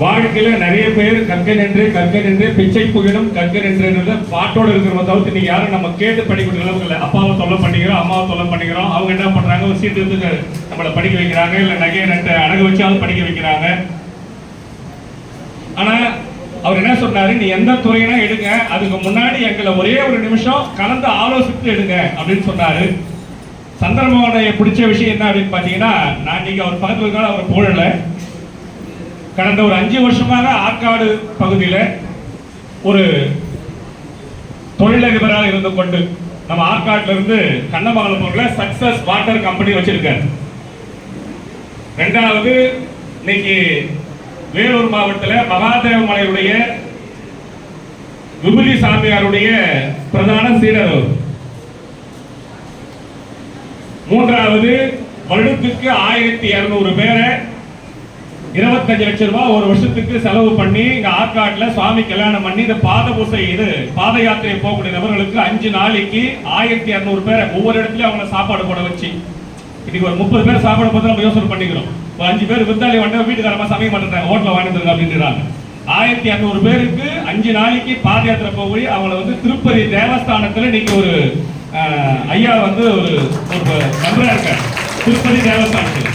வாழ்க்கையில நிறைய பேர் கற்க நின்று கற்க நின்று பிச்சை புகழும் கற்க நின்று பாட்டோட இருக்கிறவங்க தவிர்த்து நீங்க யாரும் நம்ம கேட்டு படிக்க முடியும் இல்லை. அப்பாவை தொல்லை பண்ணிக்கிறோம் அம்மாவை தொல்லை பண்ணிக்கிறோம். அவங்க என்ன பண்றாங்க? ஒரு சீட்டு எடுத்து நம்மளை படிக்க வைக்கிறாங்க இல்ல நகையை நட்டு அடகு வச்சாவது படிக்க வைக்கிறாங்க. ஆனா அவர் என்ன சொன்னாரு? நீ எந்த துறையினா எடுங்க அதுக்கு முன்னாடி எங்களை ஒரே ஒரு நிமிஷம் கலந்து ஆலோசித்து எடுங்க அப்படின்னு சொன்னாரு. சந்திரமோகனை பிடிச்ச விஷயம் என்ன அப்படின்னு பார்த்தீங்கன்னா நான் நீங்கள் அவர் பக்கத்தில் அவர் புகழல கடந்த ஒரு அஞ்சு வருஷமாக ஆற்காடு பகுதியில் ஒரு தொழிலதிபராக இருந்து கொண்டு நம்ம ஆற்காட்டிலிருந்து இருந்து கண்ணமங்கலப்பூர்ல சக்சஸ் வாட்டர் கம்பெனி வச்சிருக்காரு ரெண்டாவது இன்னைக்கு வேலூர் மாவட்டத்தில் மகாதேவ மலையுடைய விபூதி சாமியாருடைய பிரதான சீடர் அவர். மூன்றாவது வருடத்துக்கு ஆயிரத்தி இருநூறு பேரை இருபத்தஞ்சு லட்சம் ரூபாய் ஒரு வருஷத்துக்கு செலவு பண்ணி இங்க ஆற்காட்டில் சுவாமி கல்யாணம் பண்ணி இந்த பாத பூசை இது பாத யாத்திரை போகக்கூடிய நபர்களுக்கு அஞ்சு நாளைக்கு ஆயிரத்தி இருநூறு பேரை ஒவ்வொரு இடத்துலயும் அவங்கள சாப்பாடு போட வச்சு. இன்னைக்கு ஒரு முப்பது பேர் சாப்பாடு போது நம்ம யோசனை பண்ணிக்கிறோம். ஒரு அஞ்சு பேர் விருந்தாளி வந்தா வீட்டுக்காரமா சமயம் பண்ணுறாங்க ஹோட்டலில் வாங்கிட்டு அப்படின்றாங்க. ஆயிரத்தி இரநூறு பேருக்கு அஞ்சு நாளைக்கு பாத யாத்திரை போய் அவங்கள வந்து திருப்பதி தேவஸ்தானத்தில் இன்னைக்கு ஒரு ஐயா வந்து ஒரு ஒரு நம்பரா இருக்கார். திருப்பதி தேவஸ்தானத்தில்.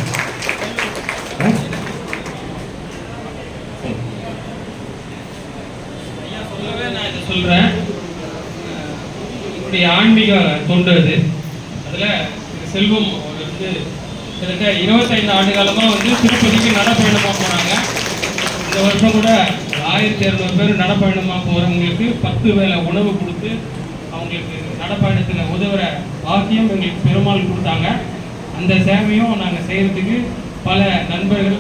ஐயா சொல்லவே நான் இதை சொல்றேன். என்னுடைய ஆன்மீக தொண்டு அது. அதுல செல்வம் வந்து கிட்டத்தட்ட இருபத்தைந்து ஆண்டு காலமா வந்து திருப்பதிக்கு நடைப்பயணமா போனாங்க. இந்த வருஷம் கூட ஆயிரத்தி இரநூறு பேர் நடைப்பயணமா போறவங்களுக்கு பத்து வேலை உணவு கொடுத்து அவங்களுக்கு நடப்பயணத்தில் உதவுற பாக்கியம் எங்களுக்கு பெருமாள் கொடுத்தாங்க. அந்த சேவையும் நாங்கள் செய்யறதுக்கு பல நண்பர்கள்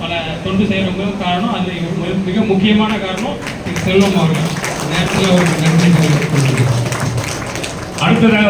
பல தொண்டு செய்கிறவங்க காரணம். அது மிக- மிக முக்கியமான காரணம் செல்வம் அவர்கள். நேரத்தில் ஒரு நன்றி அடுத்ததாக